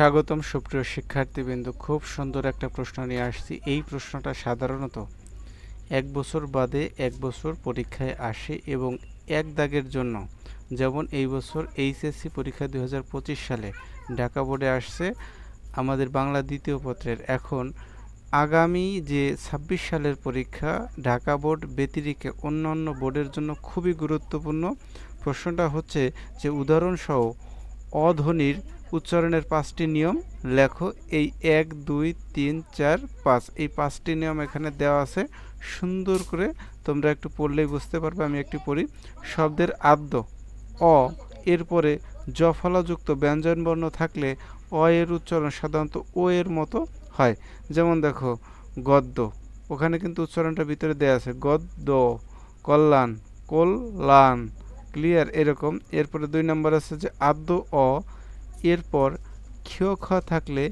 স্বাগতম সুপ্রিয় শিক্ষার্থীবৃন্দ। খুব সুন্দর একটা প্রশ্ন নিয়ে আসছি। এই প্রশ্নটা সাধারণত এক বছর বাদে এক বছর পরীক্ষায় আসে এবং এক দাগের জন্য, যেমন এই বছর এইচএসসি পরীক্ষা দু হাজার পঁচিশ সালে ঢাকা বোর্ডে আসছে, আমাদের বাংলা দ্বিতীয় পত্রের। এখন আগামী যে ছাব্বিশ সালের পরীক্ষা, ঢাকা বোর্ড ব্যতিরিকে অন্যান্য বোর্ডের জন্য খুবই গুরুত্বপূর্ণ। প্রশ্নটা হচ্ছে যে, উদাহরণসহ অধ্বনির উচ্চারণের পাঁচটি নিয়ম লেখো। এই এক, দুই, তিন, চার, পাঁচ। এই পাঁচটি নিয়ম এখানে দেওয়া আছে। সুন্দর করে তোমরা একটু পড়লেই বুঝতে পারবে, আমি একটি পড়ি। শব্দের আদ্য, অ। এরপরে জফলাযুক্ত ব্যঞ্জনবর্ণ থাকলে অ এর উচ্চারণ সাধারণত ও এর মতো হয়। যেমন দেখো, গদ্য। ওখানে কিন্তু উচ্চারণটা ভিতরে দেওয়া আছে। গদ্য, কল্যাণ কল্যাণ, ক্লিয়ার, এরকম। এরপরে দুই নম্বর আছে যে আদ্য, অ। এরপর ক্ষয় খ থাকলে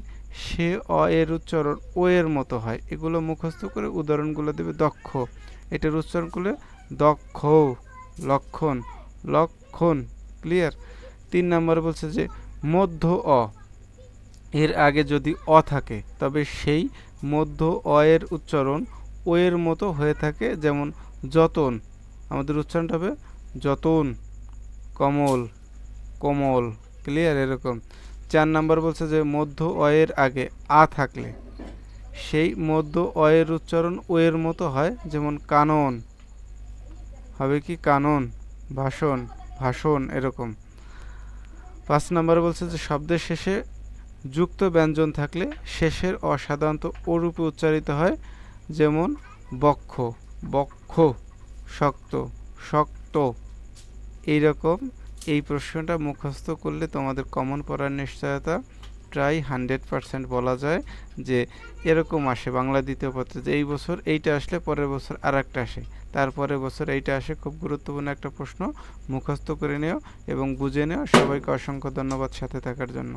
সে অ এর উচ্চারণ ও এর মতো হয়। এগুলো মুখস্থ করে উদাহরণগুলো দেবে দক্ষ। এটার উচ্চারণ করলে দক্ষ, লক্ষণ লক্ষণ, ক্লিয়ার? তিন নম্বর বলছে যে মধ্য অ। এর আগে যদি অ থাকে, তবে সেই মধ্য অ এর উচ্চারণ ও এর মতো হয়ে থাকে, যেমন যতন। আমাদের উচ্চারণটা হবে যতন, কমল, কোমল। ক্লিয়ার এরকম। চার নাম্বার বলছে যে, মধ্য অয়ের আগে আ থাকলে। সেই মধ্য অয়ের উচ্চারণ ও এর মতো হয়, যেমন কানন। হবে কি কানন, ভাষণ ভাষণ এরকম। পাঁচ নাম্বার বলছে যে, শব্দের শেষে যুক্ত ব্যঞ্জন থাকলে শেষের অসাধারণত ওরূপে উচ্চারিত হয়, যেমন বক্ষ বক্ষ, শক্ত শক্ত। এইরকম এই প্রশ্নটা মুখস্থ করলে তোমাদের কমন পড়ার নিশ্চয়তা প্রায় হান্ড্রেড পারসেন্ট বলা যায় যে এরকম আসে বাংলা দ্বিতীয় পত্রে, যে এই বছর এইটা আসলে পরের বছর আর একটা আসে তারপরের বছর এইটা আসে খুব গুরুত্বপূর্ণ একটা প্রশ্ন, মুখস্থ করে নিও এবং বুঝে নিও। সবাইকে অসংখ্য ধন্যবাদ সাথে থাকার জন্য।